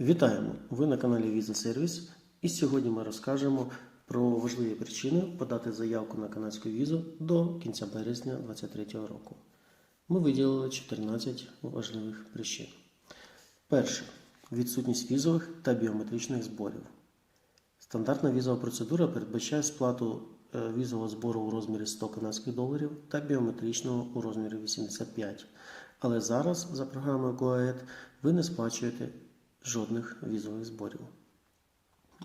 Вітаємо! Ви на каналі Visa Service і сьогодні ми розкажемо про важливі причини подати заявку на канадську візу до кінця березня 2023 року. Ми виділили 14 важливих причин. Перше відсутність візових та біометричних зборів. Стандартна візова процедура передбачає сплату е, візового збору у розмірі 100 канадських доларів та біометричного у розмірі 85. Але зараз за програмою GoAhead ви не сплачуєте жодних візових зборів.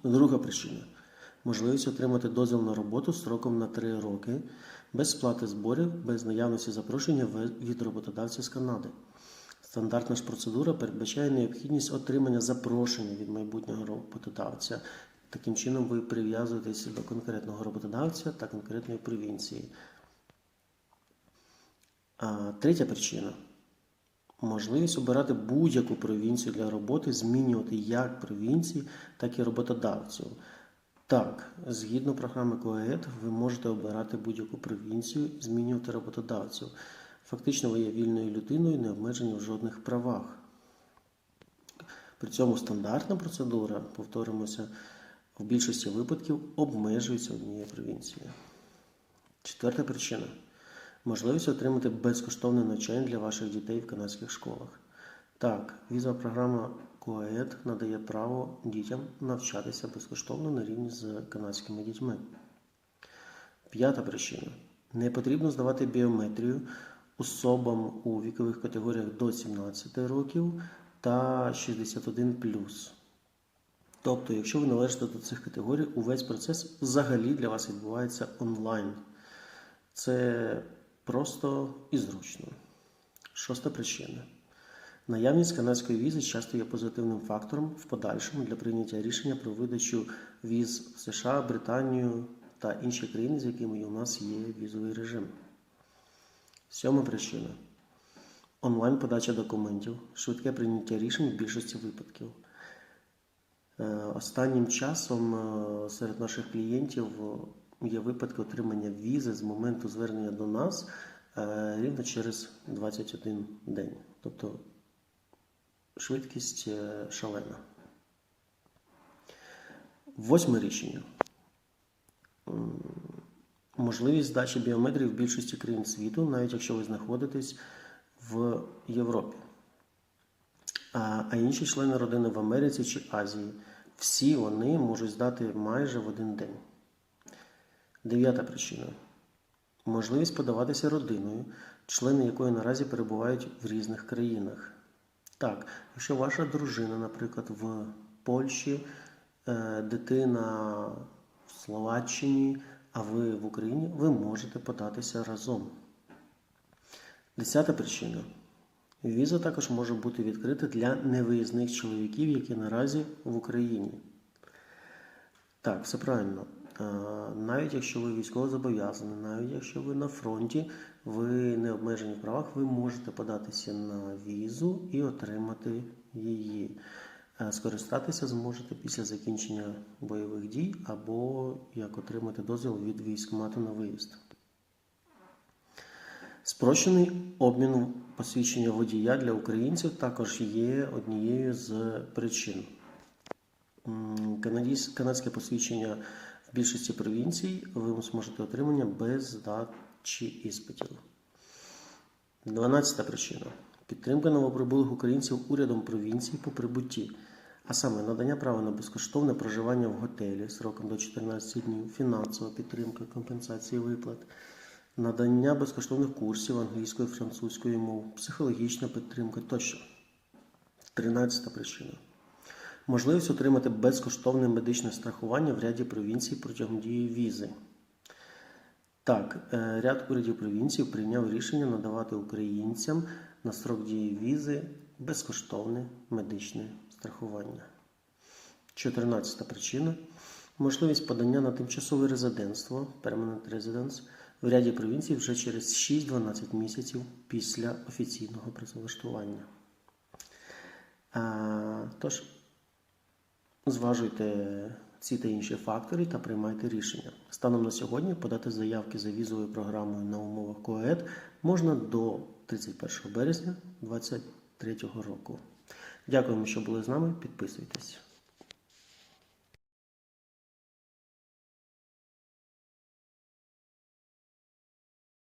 Друга причина можливість отримати дозвіл на роботу строком на 3 роки без сплати зборів, без наявності запрошення від роботодавця з Канади. Стандартна ж процедура передбачає необхідність отримання запрошення від майбутнього роботодавця. Таким чином, ви прив'язуєтеся до конкретного роботодавця та конкретної провінції. А третя причина можливість обирати будь-яку провінцію для роботи, змінювати як провінції, так і роботодавців. Так, згідно програми КОЕД, ви можете обирати будь-яку провінцію, змінювати роботодавців. Фактично, ви є вільною людиною, не обмежені в жодних правах. При цьому стандартна процедура, повторимося, в більшості випадків обмежується однією провінцією. Четверта причина можливість отримати безкоштовне навчання для ваших дітей в канадських школах. Так, візова програма КОЕД надає право дітям навчатися безкоштовно на рівні з канадськими дітьми. П'ята причина. Не потрібно здавати біометрію особам у вікових категоріях до 17 років та 61 Тобто, якщо ви належите до цих категорій, увесь процес взагалі для вас відбувається онлайн. Це просто і зручно. Шоста причина. Наявність канадської візи часто є позитивним фактором в подальшому для прийняття рішення про видачу віз в США, Британію та інші країни, з якими у нас є візовий режим. Сьома причина. Онлайн подача документів, швидке прийняття рішень в більшості випадків. Е, Останнім часом е, серед наших клієнтів є випадки отримання візи з моменту звернення до нас е, рівно через 21 день. Тобто швидкість е, шалена. Восьме рішення. Можливість здачі біометрії в більшості країн світу, навіть якщо ви знаходитесь в Європі. А, а інші члени родини в Америці чи Азії, всі вони можуть здати майже в один день. Дев'ята причина. Можливість подаватися родиною, члени якої наразі перебувають в різних країнах. Так, якщо ваша дружина, наприклад, в Польщі, е, дитина в Словаччині, а ви в Україні, ви можете податися разом. Десята причина. Віза також може бути відкрита для невиїзних чоловіків, які наразі в Україні. Так, все правильно. Е, Навіть якщо ви військово зобов'язані, навіть якщо ви на фронті, ви не обмежені в правах, ви можете податися на візу і отримати її. Е, Скористатися зможете після закінчення бойових дій або як отримати дозвіл від військкомату на виїзд. Спрощений обмін посвідчення водія для українців також є однією з причин. Канадське посвідчення більшості провінцій ви зможете отримання без здачі іспитів. 12 причина. Підтримка новоприбулих українців урядом провінції по прибутті, а саме надання права на безкоштовне проживання в готелі сроком до 14 днів, фінансова підтримка, компенсації виплат, надання безкоштовних курсів англійської, французької мов, психологічна підтримка тощо. 13 причина. Можливість отримати безкоштовне медичне страхування в ряді провінцій протягом дії візи. Так, е, ряд урядів провінцій прийняв рішення надавати українцям на строк дії візи безкоштовне медичне страхування. 14 причина. Можливість подання на тимчасове резидентство Permanent Residence в ряді провінцій вже через 6-12 місяців після офіційного працевлаштування. А, Тож, зважуйте ці та інші фактори та приймайте рішення. Станом на сьогодні подати заявки за візовою програмою на умовах КОЕД можна до 31 березня 2023 року. Дякуємо, що були з нами. Підписуйтесь.